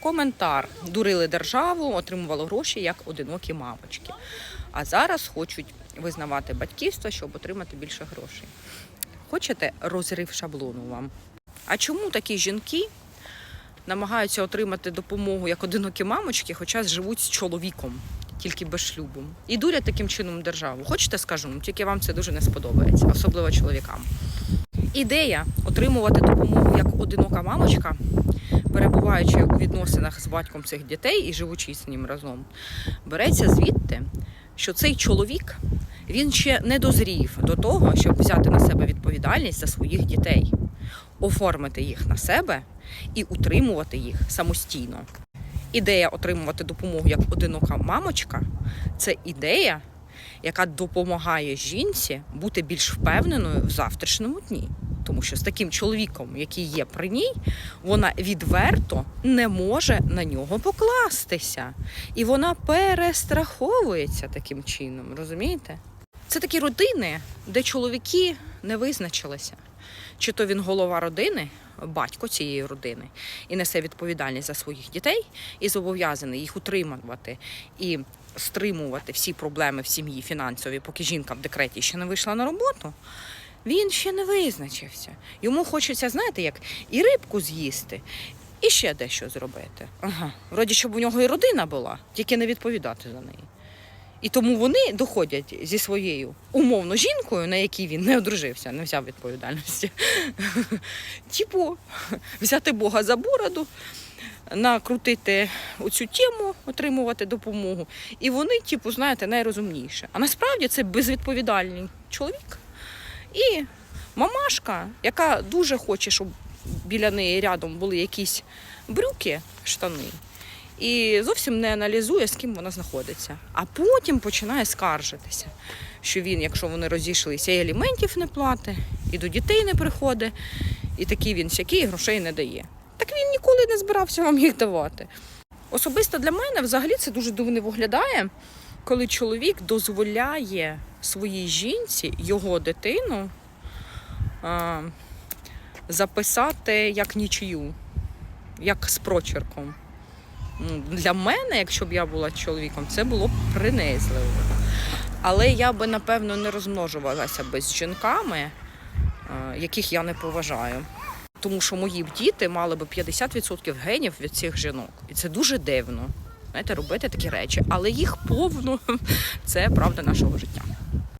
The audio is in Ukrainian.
Коментар. Дурили державу, отримували гроші як одинокі мамочки. А зараз хочуть визнавати батьківство, щоб отримати більше грошей. Хочете розрив шаблону вам? А чому такі жінки намагаються отримати допомогу як одинокі мамочки, хоча живуть з чоловіком, тільки без шлюбу? І дурять таким чином державу. Хочете скажу, тільки вам це дуже не сподобається, особливо чоловікам. Ідея отримувати допомогу як одинока мамочка, перебуваючи у відносинах з батьком цих дітей і живучи з ним разом, береться звідти, що цей чоловік він ще не дозрів до того, щоб взяти на себе відповідальність за своїх дітей, оформити їх на себе і утримувати їх самостійно. Ідея отримувати допомогу як одинока мамочка це ідея, яка допомагає жінці бути більш впевненою в завтрашньому дні. Тому що з таким чоловіком, який є при ній, вона відверто не може на нього покластися. І вона перестраховується таким чином, розумієте? Це такі родини, де чоловіки не визначилися. Чи то він голова родини, батько цієї родини, і несе відповідальність за своїх дітей, і зобов'язаний їх утримувати і стримувати всі проблеми в сім'ї фінансові, поки жінка в декреті ще не вийшла на роботу. Він ще не визначився. Йому хочеться, знаєте, як і рибку з'їсти, і ще дещо зробити. Ага. Вроді, щоб у нього і родина була, тільки не відповідати за неї. І тому вони доходять зі своєю умовно жінкою, на якій він не одружився, не взяв відповідальності. Типу, взяти Бога за бороду, накрутити оцю тему, отримувати допомогу. І вони, типу, знаєте, найрозумніше. А насправді це безвідповідальний чоловік. І мамашка, яка дуже хоче, щоб біля неї рядом були якісь брюки, штани, і зовсім не аналізує, з ким вона знаходиться. А потім починає скаржитися, що він, якщо вони розійшлися, і аліментів не платить, і до дітей не приходить, і такий він сякий грошей не дає. Так він ніколи не збирався вам їх давати. Особисто для мене взагалі це дуже дивно виглядає, коли чоловік дозволяє своїй жінці його дитину а, записати як нічию, як з прочерком. Ну, Для мене, якщо б я була чоловіком, це було б принизливо. Але я би, напевно, не розмножувалася би з жінками, е, яких я не поважаю. Тому що мої б діти мали б 50% генів від цих жінок. І це дуже дивно. Знаєте, робити такі речі, але їх повно це правда нашого життя.